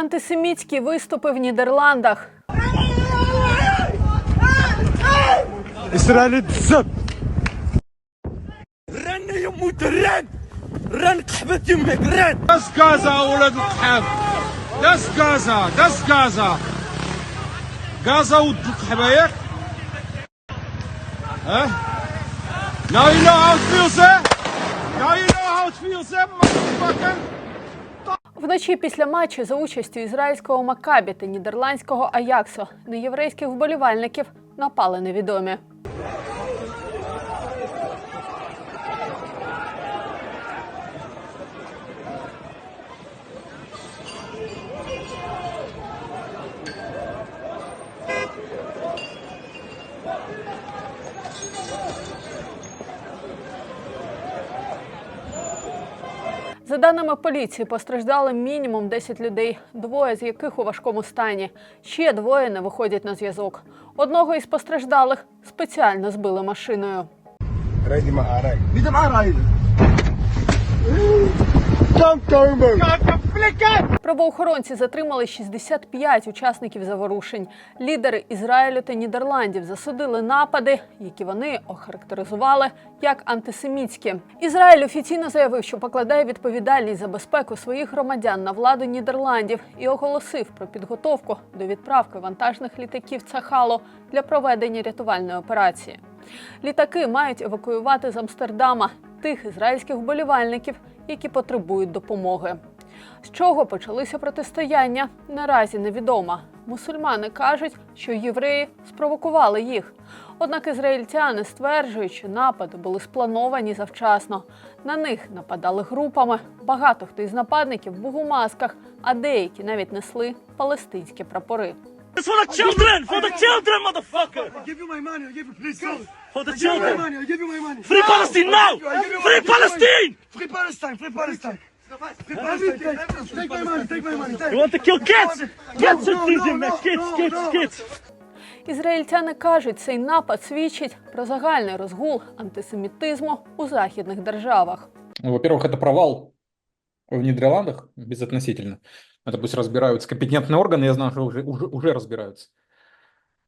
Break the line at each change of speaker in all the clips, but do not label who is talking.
антисемітські виступи в Нідерландах.
Газа у Дукхабаєк. Now you know how it feels, eh? Now you know how it feels, eh, motherfucker?
Вночі після матчу за участю ізраїльського Макабі та нідерландського Аяксо на єврейських вболівальників напали невідомі. За даними поліції, постраждали мінімум 10 людей, двоє з яких у важкому стані. Ще двоє не виходять на зв'язок. Одного із постраждалих спеціально збили машиною. Правоохоронці затримали 65 учасників заворушень. Лідери Ізраїлю та Нідерландів засудили напади, які вони охарактеризували як антисемітські. Ізраїль офіційно заявив, що покладає відповідальність за безпеку своїх громадян на владу Нідерландів і оголосив про підготовку до відправки вантажних літаків Цахало для проведення рятувальної операції. Літаки мають евакуювати з Амстердама тих ізраїльських вболівальників, які потребують допомоги. З чого почалися протистояння, наразі невідомо. Мусульмани кажуть, що євреї спровокували їх. Однак ізраїльтяни стверджують, що напади були сплановані завчасно. На них нападали групами. Багато хто із нападників був у масках, а деякі навіть несли палестинські прапори.
It's for the children for the children motherfucker
I'll give you my money. I'll give you, please. Go.
for the
I'll give you my money. I'll give you my money.
Free Palestine now Free Palestine
Free Palestine. Free Palestine. Free Palestine. Take, take my money. Take my money. Take.
You want to kill kids
no,
in there
no,
kids kids kids
Ізраїльтяни кажуть, цей напад свідчить про загальний розгул антисемітизму у західних державах.
Ну, Во-первых, это провал в Нидерландах, безотносительно. Это пусть разбираются компетентные органы, я знаю, что уже, уже, уже разбираются.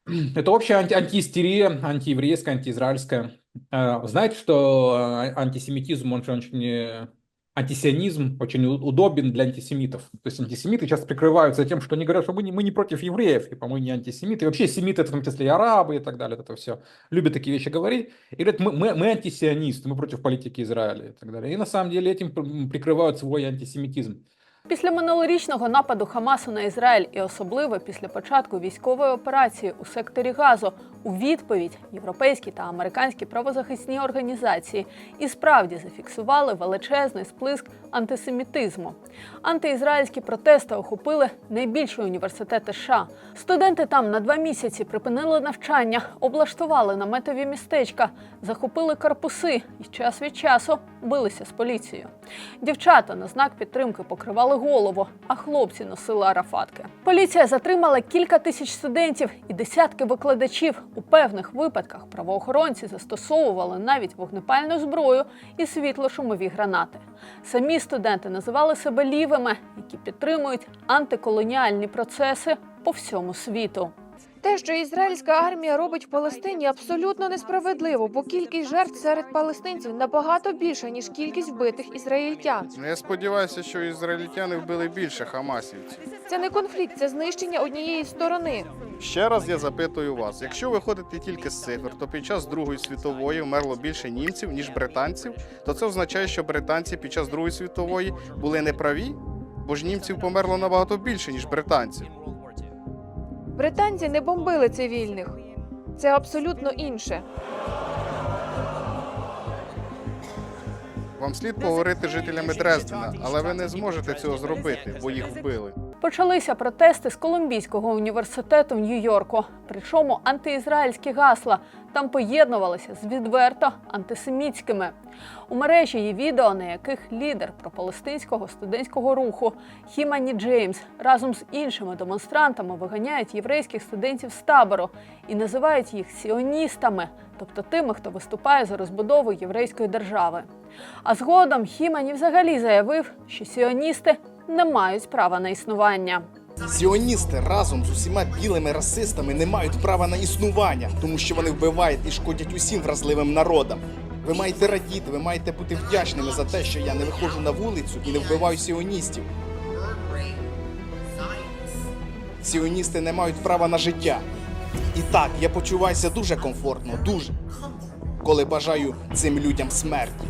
Это общая анти антиистерия, антиеврейская, антиизраильская. Э, Знаете, что э, антисемитизм, он же очень... э, Антисионизм очень удобен для антисемитов. То есть антисемиты часто прикрываются тем, что они говорят, что мы не, мы не против евреев, типа мы не антисемиты. И вообще семиты, это в том числе и арабы и так далее, это все. Любят такие вещи говорить. И говорят, мы, мы, мы антисионисты, мы против политики Израиля и так далее. И на самом деле этим прикрывают свой антисемитизм.
Після минулорічного нападу Хамасу на Ізраїль і особливо після початку військової операції у секторі Газу у відповідь європейські та американські правозахисні організації і справді зафіксували величезний сплиск антисемітизму. Антиізраїльські протести охопили найбільші університети США. Студенти там на два місяці припинили навчання, облаштували наметові містечка, захопили корпуси і час від часу билися з поліцією. Дівчата на знак підтримки покривали голову, а хлопці носили арафатки. Поліція затримала кілька тисяч студентів і десятки викладачів. У певних випадках правоохоронці застосовували навіть вогнепальну зброю і світло-шумові гранати. Самі студенти називали себе лівими, які підтримують антиколоніальні процеси по всьому світу.
Те, що ізраїльська армія робить в Палестині, абсолютно несправедливо, бо кількість жертв серед палестинців набагато більша ніж кількість вбитих ізраїльтян.
Я сподіваюся, що ізраїльтяни вбили більше хамасівців.
Це не конфлікт, це знищення однієї сторони.
Ще раз я запитую вас: якщо ви ходите тільки з цифр, то під час Другої світової вмерло більше німців, ніж британців, то це означає, що британці під час Другої світової були неправі, бо ж німців померло набагато більше, ніж британців.
Британці не бомбили цивільних. Це абсолютно інше.
Вам слід поговорити з жителями Дрездена, але ви не зможете цього зробити, бо їх вбили.
Почалися протести з Колумбійського університету в Нью-Йорку. Причому антиізраїльські гасла там поєднувалися з відверто антисемітськими. У мережі є відео, на яких лідер пропалестинського студентського руху Хімані Джеймс разом з іншими демонстрантами виганяють єврейських студентів з табору і називають їх сіоністами, тобто тими, хто виступає за розбудову єврейської держави. А згодом Хімані взагалі заявив, що сіоністи не мають права на існування.
Сіоністи разом з усіма білими расистами не мають права на існування, тому що вони вбивають і шкодять усім вразливим народам. Ви маєте радіти, ви маєте бути вдячними за те, що я не виходжу на вулицю і не вбиваю сіоністів. Сіоністи не мають права на життя. І так, я почуваюся дуже комфортно, дуже, коли бажаю цим людям смерті.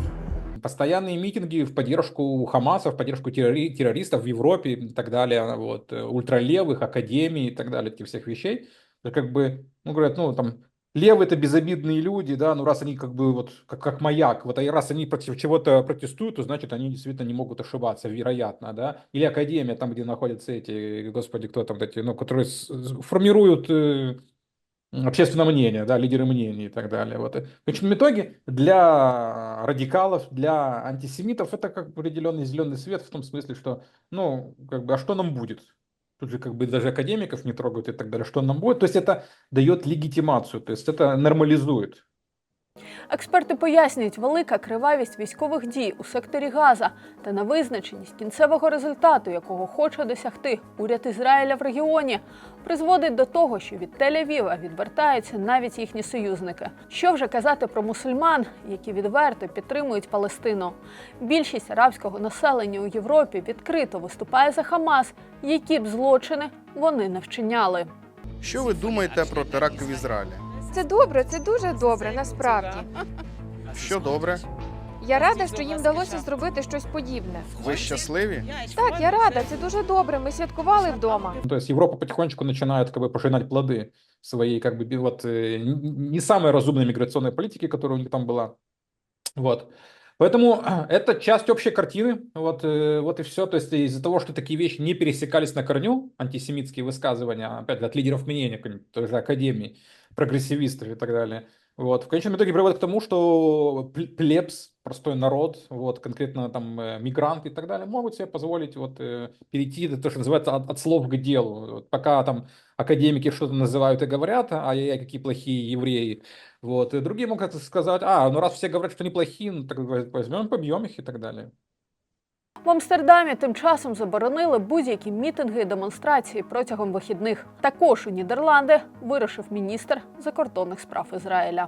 Постоянные митинги в поддержку Хамаса, в поддержку террори- террористов в Европе и так далее, вот, э, ультралевых, академий и так далее, этих всех вещей. Как бы, ну, говорят, ну, там, левые это безобидные люди, да, ну, раз они как бы вот, как, как маяк, вот, а раз они против чего-то протестуют, то значит, они действительно не могут ошибаться, вероятно, да, или академия, там, где находятся эти, господи, кто там, эти, ну, которые с- формируют общественное мнение, да, лидеры мнений и так далее. Вот. В конечном итоге для радикалов, для антисемитов это как определенный зеленый свет в том смысле, что, ну, как бы, а что нам будет? Тут же как бы даже академиков не трогают и так далее. Что нам будет? То есть это дает легитимацию, то есть это нормализует.
Експерти пояснюють, велика кривавість військових дій у секторі Газа та невизначеність кінцевого результату, якого хоче досягти уряд Ізраїля в регіоні, призводить до того, що від Тель-Авіва відвертаються навіть їхні союзники. Що вже казати про мусульман, які відверто підтримують Палестину? Більшість арабського населення у Європі відкрито виступає за Хамас, які б злочини вони не вчиняли.
Що ви думаєте про теракти в Ізраїлі?
Це добре, це дуже добре, насправді.
Що добре?
Я рада, що їм вдалося зробити щось подібне.
Ви щасливі?
Так, я рада, це дуже добре. Ми святкували вдома.
Ну, То есть Европа потихонечку начинает как бы пожинать плоды своей как бы би- вот э, н- не самой разумной миграционной политики, которая у них там была. Вот. Поэтому это часть общей картины, вот, э, вот и все. То есть из-за того, что такие вещи не пересекались на корню, антисемитские высказывания, опять же, от лидеров мнения, какой-нибудь той же академии, прогрессивистов и так далее, вот, в конечном итоге приводит к тому, что пл- плебс, простой народ, вот, конкретно там э, мигранты и так далее, могут себе позволить вот э, перейти, то, что называется, от, от слов к делу. Вот пока там академики что-то называют и говорят, ай-яй, какие плохие евреи, вот, и другие могут сказать, а, ну раз все говорят, что они плохие, ну так возьмем, побьем их и так далее.
В Амстердамі тим часом заборонили будь-які мітинги і демонстрації протягом вихідних. Також у Нідерланди вирушив міністр закордонних справ Ізраїля.